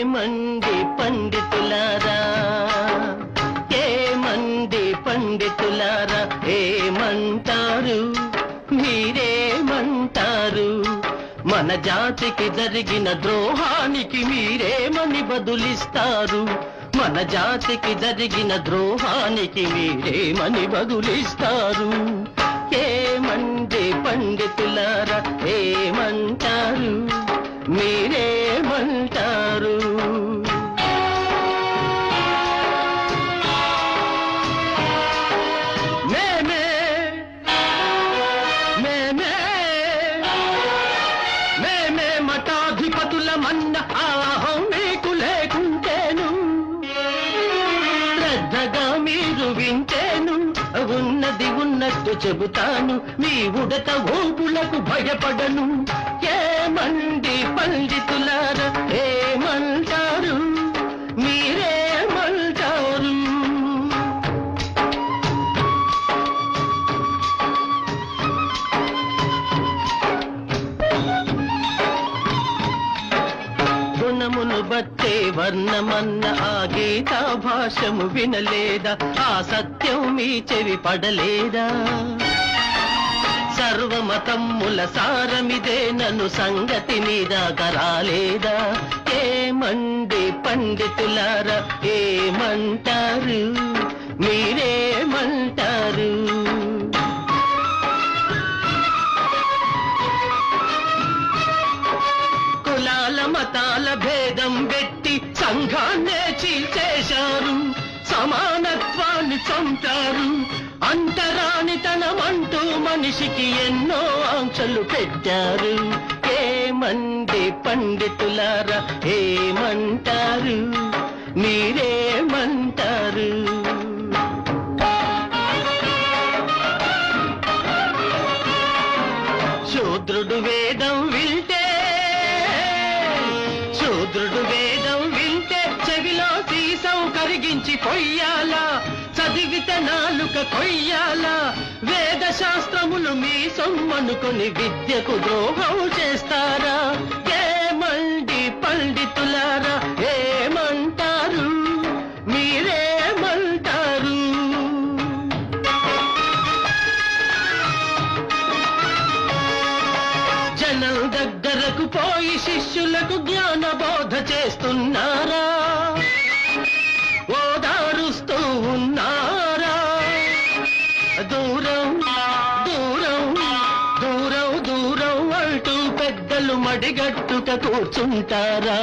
ఏమండి పండితులారా? ఏమండి పండితులారా? ఏమంటారు? మీరేమంటారు? మన జాతికి జరిగిన ద్రోహానికి మీరేమని బదులిస్తారు? మన జాతికి జరిగిన ద్రోహానికి మీరేమని బదులిస్తారు? ఏమండి పండితులారా? ఏమ ఉన్నట్టు చెబుతాను. మీ ఉడత ఊపులకు భయపడను. ఏమండి పండితులారా ఏమంటారు గుణమును వర్ణమన్న ఆ గీతా భాషము వినలేదా? ఆ సత్యం మీ చెవి పడలేదా? సర్వమతమ్ముల సారమిదే నన్ను సంగతి మీద కరాలేదా ఏమండి పండితులారా ఏమంటారు మీరేమంటారు చీల్చేశారు సమానత్వాన్ని చంపారు. అంటరానితనమంటూ మనిషికి ఎన్నో ఆంక్షలు పెట్టారు. ఏమండి పండితులారా ఏమంటారు మీరేమంటారు? శూద్రుడు వేదం వింటే శూద్రుడు వేదం సీసం కరిగించి పొయ్యాలా చదివిత నాలుక కొయ్యాలా వేద శాస్త్రములు మీ సొమ్మనుకొని విద్యకు ద్రోహం చేస్తారా? ఏమండి పండితులారా ఏమంటారు మీరేమంటారు జనం దగ్గరకు పోయి శిష్యులకు జ్ఞాన బోధ చేస్తున్నారా? మడిగట్టుక కూర్చుంటారా?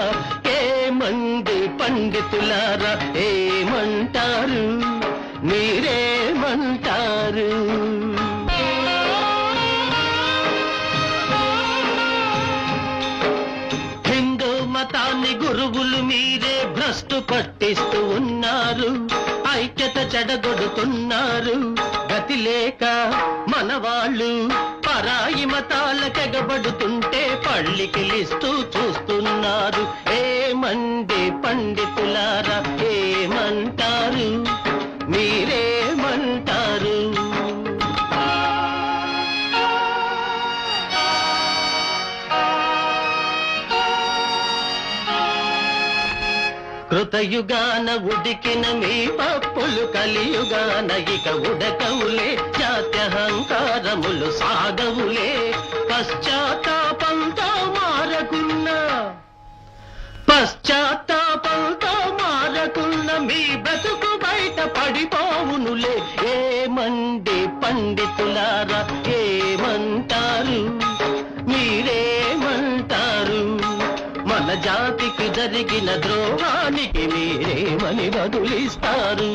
ఏమంది పండితులారా? ఏమంటారు మీరేమంటారు? హిందూ మతాన్ని గురువులు మీరే భ్రష్టు పట్టిస్తూ ఉన్నారు. ఐక్యత చెడగొడుతున్నారు. గతి లేక మన వాళ్ళు పరాయి మతాలకెగబడుతుంటే పళ్ళికిలిస్తూ చూస్తున్నారు. ఏమండి పండితులారా ఏమంటారు మీరేమంటారు? కృతయుగాన ఉడికిన మీ పప్పులు కలియుగాన ఇక ఉడకవులే. జరిగిన ద్రోహానికి మీరేమని బదులిస్తారు?